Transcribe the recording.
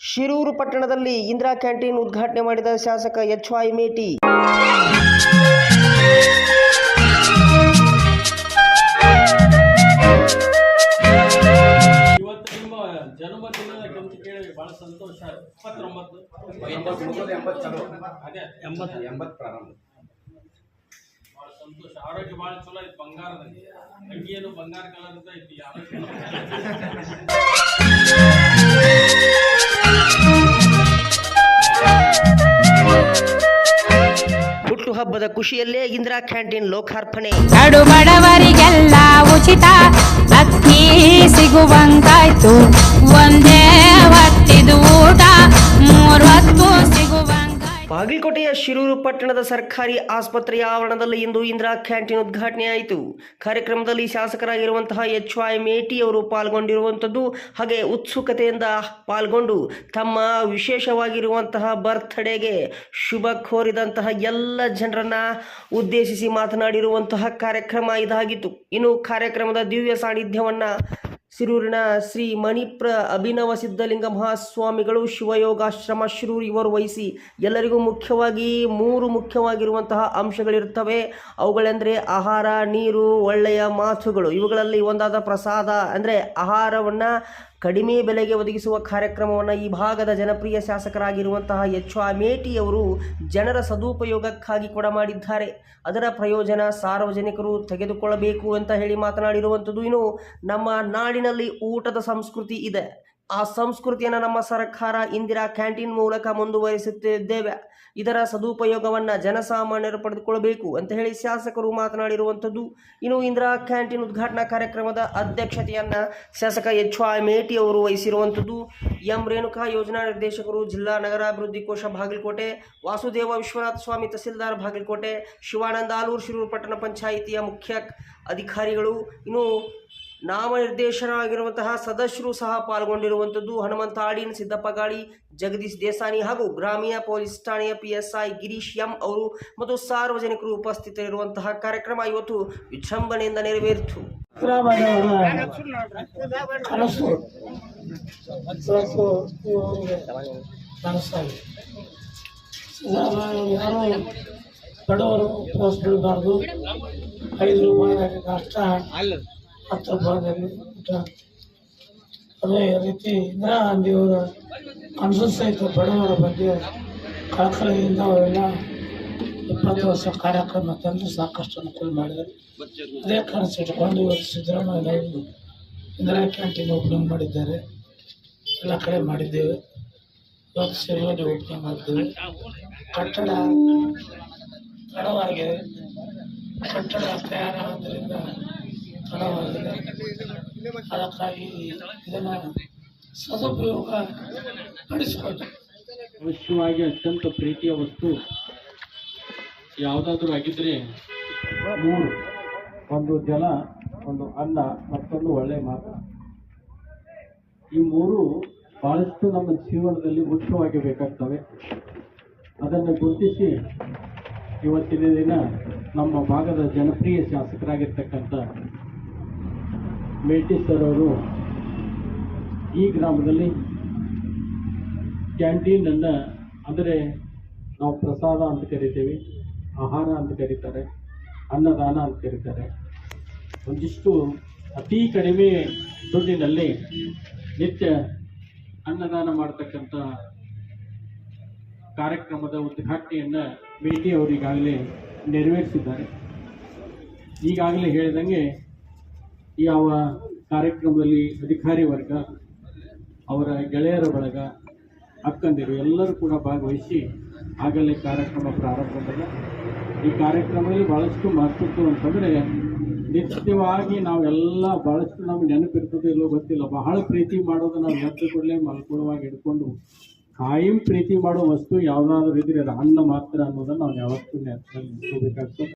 ಶಿರೂರು ಪಟ್ಟಣದಲ್ಲಿ ಇಂದಿರಾ ಕ್ಯಾಂಟೀನ್ ಉದ್ಘಾಟನೆ ಮಾಡಿದ ಶಾಸಕ ಎಚ್ ವೈ ಮೇಟಿ. ಇವತ್ತು ನಿಮ್ಮ ಜನ್ಮದಿನದ ಕಂತು ಕೇಳಿ ಬಹಳ ಸಂತೋಷ. ಇಪ್ಪತ್ತೊಂಬತ್ತು. ಅದೇ. ಎಂಬತ್ತು ಎಂಬತ್ತು ಪ್ರಾರಂಭ. ಬಹಳ ಸಂತೋಷ. ಆರೋಗ್ಯ ಬಹಳ ಚಲೋ ಐತಿ ಬಂಗಾರದಲ್ಲಿ. ಅಂಗಿಯನ್ನು ಬಂಗಾರ ಕಲರ್ ಐತಿ. ಆರೋಗ್ಯ ಹುಟ್ಟುಹಬ್ಬದ ಖುಷಿಯಲ್ಲೇ ಇಂದಿರಾ ಕ್ಯಾಂಟೀನ್ ಲೋಕಾರ್ಪಣೆ. ಕಡು ಬಡವರಿಗೆಲ್ಲ ಉಚಿತ ಅಕ್ಕಿ ಸಿಗುವಂತಾಯ್ತು. ಒಂದೇ ಬಾಗಲಕೋಟೆಯ ಶಿರೂರು ಪಟ್ಟಣದ ಸರ್ಕಾರಿ ಆಸ್ಪತ್ರೆಯ ಆವರಣದಲ್ಲಿ ಇಂದು ಇಂದಿರಾ ಕ್ಯಾಂಟೀನ್ ಉದ್ಘಾಟನೆ ಆಯಿತು. ಕಾರ್ಯಕ್ರಮದಲ್ಲಿ ಶಾಸಕರಾಗಿರುವಂತಹ ಎಚ್ ವೈ ಮೇಟಿ ಅವರು ಪಾಲ್ಗೊಂಡಿರುವಂಥದ್ದು ಹಾಗೆ ಉತ್ಸುಕತೆಯಿಂದ ಪಾಲ್ಗೊಂಡು ತಮ್ಮ ವಿಶೇಷವಾಗಿರುವಂತಹ ಬರ್ತ್ಡೇಗೆ ಶುಭ ಕೋರಿದಂತಹ ಎಲ್ಲ ಜನರನ್ನ ಉದ್ದೇಶಿಸಿ ಮಾತನಾಡಿರುವಂತಹ ಕಾರ್ಯಕ್ರಮ ಇದಾಗಿತ್ತು. ಇನ್ನು ಕಾರ್ಯಕ್ರಮದ ದಿವ್ಯ ಸಾನ್ನಿಧ್ಯವನ್ನ ಸಿರೂರಿನ ಶ್ರೀ ಮಣಿಪ್ರ ಅಭಿನವ ಸಿದ್ಧಲಿಂಗ ಮಹಾಸ್ವಾಮಿಗಳು ಶಿವಯೋಗಾಶ್ರಮ ಶಿರೂರು ಇವರು ವಹಿಸಿ ಎಲ್ಲರಿಗೂ ಮುಖ್ಯವಾಗಿ ಮೂರು ಮುಖ್ಯವಾಗಿರುವಂತಹ ಅಂಶಗಳಿರ್ತವೆ ಅವುಗಳೆಂದರೆ ಆಹಾರ, ನೀರು, ಒಳ್ಳೆಯ ಮಾತುಗಳು. ಇವುಗಳಲ್ಲಿ ಒಂದಾದ ಪ್ರಸಾದ ಅಂದರೆ ಆಹಾರವನ್ನು ಕಡಿಮೆ ಬೆಲೆಗೆ ಒದಗಿಸುವ ಕಾರ್ಯಕ್ರಮವನ್ನು ಈ ಭಾಗದ ಜನಪ್ರಿಯ ಶಾಸಕರಾಗಿರುವಂತಹ ಎಚ್ ಅವರು ಜನರ ಸದುಪಯೋಗಕ್ಕಾಗಿ ಕೂಡ ಮಾಡಿದ್ದಾರೆ. ಅದರ ಪ್ರಯೋಜನ ಸಾರ್ವಜನಿಕರು ತೆಗೆದುಕೊಳ್ಳಬೇಕು ಅಂತ ಹೇಳಿ ಮಾತನಾಡಿರುವಂಥದ್ದು ಇನ್ನು ನಮ್ಮ ನಾಡಿನಲ್ಲಿ ಊಟದ ಸಂಸ್ಕೃತಿ ಇದೆ. ಆ ಸಂಸ್ಕೃತಿಯನ್ನು ನಮ್ಮ ಸರ್ಕಾರ ಇಂದಿರಾ ಕ್ಯಾಂಟೀನ್ ಮೂಲಕ ಮುಂದುವರಿಸುತ್ತಿದ್ದೇವೆ. ಇದರ ಸದುಪಯೋಗವನ್ನು ಜನಸಾಮಾನ್ಯರು ಪಡೆದುಕೊಳ್ಳಬೇಕು ಅಂತ ಹೇಳಿ ಶಾಸಕರು ಮಾತನಾಡಿರುವಂಥದ್ದು. ಇನ್ನು ಇಂದಿರಾ ಕ್ಯಾಂಟೀನ್ ಉದ್ಘಾಟನಾ ಕಾರ್ಯಕ್ರಮದ ಅಧ್ಯಕ್ಷತೆಯನ್ನು ಶಾಸಕ ಎಚ್ ವಾಯ್ ಮೇಟಿ ಅವರು ವಹಿಸಿರುವಂಥದ್ದು. ಎಂ ರೇಣುಕಾ ಯೋಜನಾ ನಿರ್ದೇಶಕರು ಜಿಲ್ಲಾ ನಗರಾಭಿವೃದ್ಧಿ ಕೋಶ ಬಾಗಲಕೋಟೆ, ವಾಸುದೇವ ವಿಶ್ವನಾಥ ಸ್ವಾಮಿ ತಹಸೀಲ್ದಾರ್ ಬಾಗಲಕೋಟೆ, ಶಿವಾನಂದ ಆಲೂರು ಶಿರೂರು ಪಟ್ಟಣ ಪಂಚಾಯಿತಿಯ ಮುಖ್ಯ ಅಧಿಕಾರಿಗಳು. ಇನ್ನು ನಾಮನಿರ್ದೇಶನವಾಗಿರುವಂತಹ ಸದಸ್ಯರು ಸಹ ಪಾಲ್ಗೊಂಡಿರುವಂಥದ್ದು ಹನುಮಂತ ಆಡಿನ್ ಸಿದ್ದಪ್ಪ ಗಾಳಿ ಜಗದೀಶ್ ದೇಸಾನಿ ಹಾಗೂ ಗ್ರಾಮೀಣ ಪೊಲೀಸ್ ಠಾಣೆಯ P S I Girish M ಅವರು ಮತ್ತು ಸಾರ್ವಜನಿಕರು ಉಪಸ್ಥಿತರಿರುವಂತಹ ಕಾರ್ಯಕ್ರಮ ಇವತ್ತು ವಿಜೃಂಭಣೆಯಿಂದ ನೆರವೇರಿತು. ಬಡವರು ನಾಷ್ಟ ಹತ್ತು ಭಾಗದಲ್ಲಿ ಊಟ ಅದೇ ರೀತಿ ಇಂದಿರಾ ಗಾಂಧಿಯವರ ಸಹಿತ ಬಡವರ ಬಗ್ಗೆ ಕಳಕಳಿಯಿಂದ ಅವರೆಲ್ಲ ಇಪ್ಪತ್ತು ವರ್ಷ ಕಾರ್ಯಕ್ರಮ ತಂದು ಸಾಕಷ್ಟು ಅನುಕೂಲ ಮಾಡಿದರು. ಅದೇ ಕನಸು ಇಟ್ಕೊಂಡು ಇವತ್ತು ಸಿದ್ದರಾಮಯ್ಯ ಇಂದಿರಾ ಕ್ಯಾಂಟೀನ್ ಓಪನಿಂಗ್ ಮಾಡಿದ್ದಾರೆ. ಎಲ್ಲ ಕಡೆ ಮಾಡಿದ್ದೇವೆ. ಇವತ್ತು ಸೇವೆಯಲ್ಲಿ ಓಪನಿಂಗ್ ಮಾಡಿದ್ದೇವೆ. ಕಟ್ಟಡ ತಡವಾಗಿದೆ. ಕಟ್ಟಡ ತಯಾರಾಗೋದ್ರಿಂದ ತಡವಾಗಿದೆ. ಅದಕ್ಕಾಗಿ ಅವಶ್ಯವಾಗಿ ಅತ್ಯಂತ ಪ್ರೀತಿಯ ವಸ್ತು ಯಾವುದಾದ್ರೂ ಆಗಿದ್ರೆ ಮೂರು. ಒಂದು ಜಲ, ಒಂದು ಅನ್ನ, ಮತ್ತೊಂದು ಒಳ್ಳೆ ಮಾತು ಈ ಮೂರು ಬಹಳಷ್ಟು ನಮ್ಮ ಜೀವನದಲ್ಲಿ ಮುಖ್ಯವಾಗಿ ಬೇಕಾಗ್ತವೆ. ಅದನ್ನು ಗುರುತಿಸಿ ಇವತ್ತಿನ ದಿನ ನಮ್ಮ ಭಾಗದ ಜನಪ್ರಿಯ ಶಾಸಕರಾಗಿರ್ತಕ್ಕಂಥ ಮೇಟಿ ಅವರು ಈ ಗ್ರಾಮದಲ್ಲಿ ಕ್ಯಾಂಟೀನನ್ನು ಅಂದರೆ ನಾವು ಪ್ರಸಾದ ಅಂತ ಕರಿತೀವಿ, ಆಹಾರ ಅಂತ ಕರೀತಾರೆ, ಅನ್ನದಾನ ಅಂತ ಕರೀತಾರೆ. ಒಂದಿಷ್ಟು ಅತಿ ಕಡಿಮೆ ದುಡ್ಡಿನಲ್ಲಿ ನಿತ್ಯ ಅನ್ನದಾನ ಮಾಡತಕ್ಕಂಥ ಕಾರ್ಯಕ್ರಮದ ಉದ್ಘಾಟನೆಯನ್ನು ಭೇಟಿ ಅವರು ಈಗಾಗಲೇ ನೆರವೇರಿಸಿದ್ದಾರೆ. ಈಗಾಗಲೇ ಹೇಳಿದಂಗೆ ಯಾವ ಕಾರ್ಯಕ್ರಮದಲ್ಲಿ ಅಧಿಕಾರಿ ವರ್ಗ, ಅವರ ಗೆಳೆಯರ ಬಳಗ, ಅಕ್ಕಂದಿರು ಎಲ್ಲರೂ ಕೂಡ ಭಾಗವಹಿಸಿ ಆಗಲೇ ಕಾರ್ಯಕ್ರಮ ಪ್ರಾರಂಭಗೊಂಡಿದೆ ಈ ಕಾರ್ಯಕ್ರಮದಲ್ಲಿ ಭಾಳಷ್ಟು ಮಹತ್ವದ್ದು ಅಂತಂದರೆ ನಿತ್ಯವಾಗಿ ನಾವೆಲ್ಲ ಭಾಳಷ್ಟು ನಮ್ಗೆ ನೆನಪಿರ್ತದೆ ಇಲ್ಲೋ ಗೊತ್ತಿಲ್ಲ. ಬಹಳ ಪ್ರೀತಿ ಮಾಡೋದು ನಾವು ಎದ್ದು ಕೂಡಲೇ ಮಲ್ಕೊಳ್ಳುವಾಗ ಹಿಡ್ಕೊಂಡು ಕಾಯಂ ಪ್ರೀತಿ ಮಾಡೋ ವಸ್ತು ಯಾವುದಾದ್ರೂ ಇದ್ರೆ ಅದು ಅನ್ನ ಮಾತ್ರ ಅನ್ನೋದನ್ನು ನಾವು ಯಾವತ್ತೂ ನೆನಪಲ್ಲಿ ಇಟ್ಕೋಬೇಕಾಗ್ತದೆ